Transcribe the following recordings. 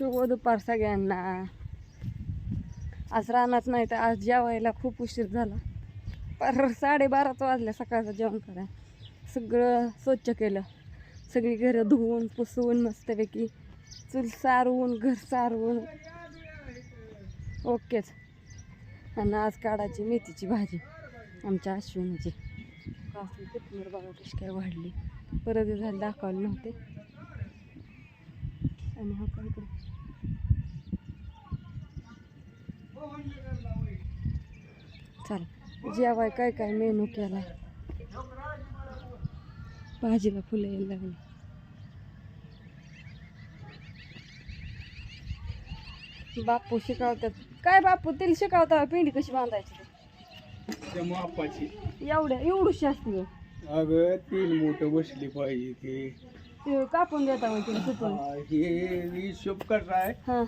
शुभ दुपार सगळ्यांना. आज रानात नाही तर आज जेवायला खूप उशीर झाला. पर साडेबाराच वाजल्या सकाळचं जेवण करा सगळं स्वच्छ केलं. सगळी घरं धुवून पुसवून मस्तपैकी चूल सारवून घर सारवून. ओकेच. आणि आज काढायची मेथीची भाजी. आमच्या अश्विनीची. कोथमीर बघा कशी काय वाढली. परत हे झालं दाखवले नव्हते आणि हा काय इकडे चल जेवाय काय काय मेनू केला भाजीला फुलं यायला लागली. बापू शिकवतात. काय बापू तिला शिकवता पिंडी कशी बांधायची? मापाची एवढ्या एवढूशी असते. अगं तीन मोठ बसली पाहिजे ते. कापून देता सुटून हा, हिशोब कसा आहे हा.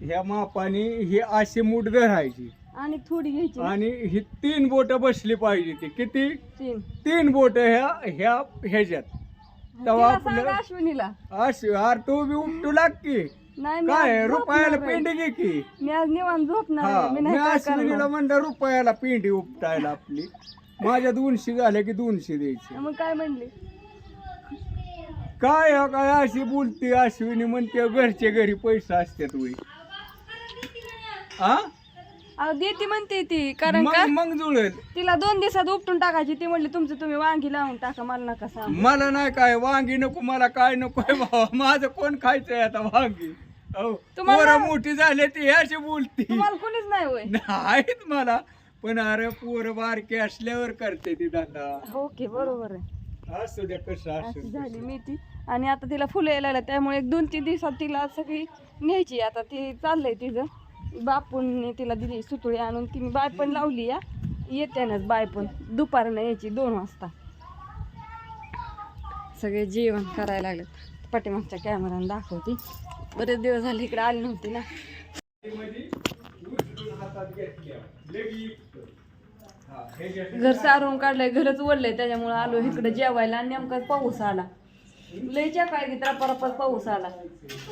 ह्या मापाने हे असे मूठ धरायची. आणि थोडी घ्यायची. आणि ही तीन बोट बसली पाहिजे ती. किती? तीन. तीन बोट ह्या ह्या ह्याच्यात. तेव्हा तिला सांग आपलं अश्विनीला. अशी अरे तू बी उपटू लाग की. नाही मी काय आज रुपयाला झोपणार आहे. पिंडी घे की. मी आज निवांत झोपणार हा आहे. मी मी नाही काय अश्विनीला करणार. म्हणलं रुपयाला पिंडी उपटायला आपली. माझ्या दोनशे झाल्या की दोनशे द्यायचे. मग काय म्हणली? काय हो काय अशी बोलते? अश्विनी म्हणते घरचे घरी पैसा असतात वय हा? अहो देते म्हणते ती कारण का? मग मग जुळेल. तिला दोन दिवसात उपटून टाकायची ती म्हणली तुमचं तुम्ही वांगी लावून टाका मला नका सांग. मला नाही काय वांगी नको मला काय नको बाबा माझं कोण खायचंय आता वांगी? अहो तुम्हाला- पोरं मोठी झाले ती अशी बोलती. तुम्हाला कोणीच नाही होय. नाहीत मला. पण अरे पोर बारके असल्यावर करते ती धंदा. हो की बरोबर आहे. असू द्या कसं अशी झाली मेथी आणि आता तिला फुलं यायला त्यामुळे एक दोन तीन दिवसात तिला सगळी न्यायची. आता ती चाललंय तिचं. बापूंनी तिला दिली सुतुळी आणून तिने बाय पण लावली या. येत्यानच बाय पण. दुपारनं यायची दोन वाजता. सगळे जेवण करायला लागले पाठीमागच्या कॅमेराने दाखवती. बरेच दिवस झाले इकडे आली नव्हती ना. घर सारून काढलंय घरच ओढलंय त्याच्यामुळे आलो इकडे जेवायला आणि नेमका पाऊस आला. लयच्या काय की परत पाऊस आला.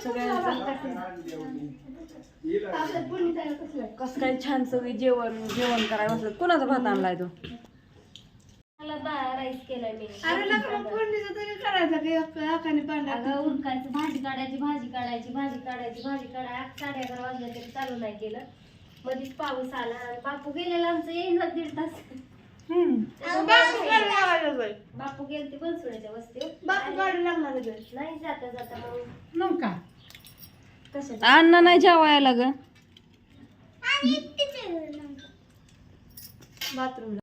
सगळ्यांचा कस काय छान सगळी जेवण जेवण करायला बसलं. कुणाचा भात आणलाय तो? मला बा राईस केलाय मी. अगं, उरकायचं भाजी काढायची भाजी काढायची भाजी काढायची भाजी काढाय साडे अकरा वाजल्या तरी चालू नाही केलं. पाऊस आला. आणि बापू गेलेला आमचं येईना दीड तास. बापू गेले ते बनसोड्याच्या वस्तीवर. नाही जाता जाता मग. अण्णा नाही जेवायला ग. బాత్రూమ్లో